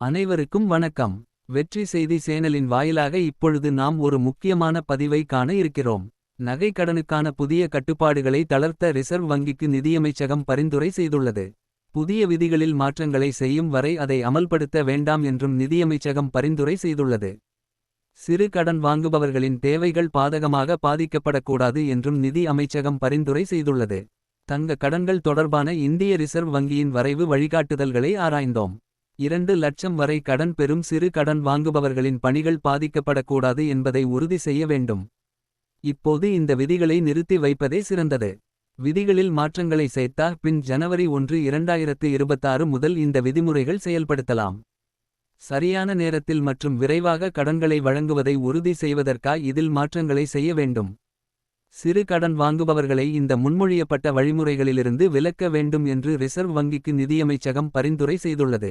அனைவருக்கும் வணக்கம். வெற்றி செய்தி சேனலின் வாயிலாக இப்பொழுது நாம் ஒரு முக்கியமான பதிவை காண இருக்கிறோம். நகை கடனுக்கான புதிய கட்டுப்பாடுகளை தளர்த்த ரிசர்வ் வங்கிக்கு நிதியமைச்சகம் பரிந்துரை செய்துள்ளது. புதிய விதிகளில் மாற்றங்களை செய்யும் வரை அதை அமல்படுத்த வேண்டாம் என்றும் நிதியமைச்சகம் பரிந்துரை செய்துள்ளது. சிறு கடன் வாங்குபவர்களின் தேவைகள் பாதகமாக பாதிக்கப்படக்கூடாது என்றும் நிதி அமைச்சகம் பரிந்துரை செய்துள்ளது. தங்க கடன்கள் தொடர்பான இந்திய ரிசர்வ் வங்கியின் வரைவு வழிகாட்டுதல்களை ஆராய்ந்தோம். இரண்டு லட்சம் வரை கடன் பெறும் சிறு கடன் வாங்குபவர்களின் பணிகள் பாதிக்கப்படக்கூடாது என்பதை உறுதி செய்ய வேண்டும். இப்போது இந்த விதிகளை நிறுத்தி வைப்பதே சிறந்தது. விதிகளில் மாற்றங்களை சேர்த்தா பின் ஜனவரி ஒன்று இரண்டாயிரத்து இருபத்தாறு முதல் இந்த விதிமுறைகள் செயல்படுத்தலாம். சரியான நேரத்தில் மற்றும் விரைவாக கடன்களை வழங்குவதை உறுதி செய்வதற்காய் இதில் மாற்றங்களை செய்ய வேண்டும். சிறு கடன் வாங்குபவர்களை இந்த முன்மொழியப்பட்ட வழிமுறைகளிலிருந்து விலக்க வேண்டும் என்று ரிசர்வ் வங்கிக்கு நிதியமைச்சகம் பரிந்துரை செய்துள்ளது.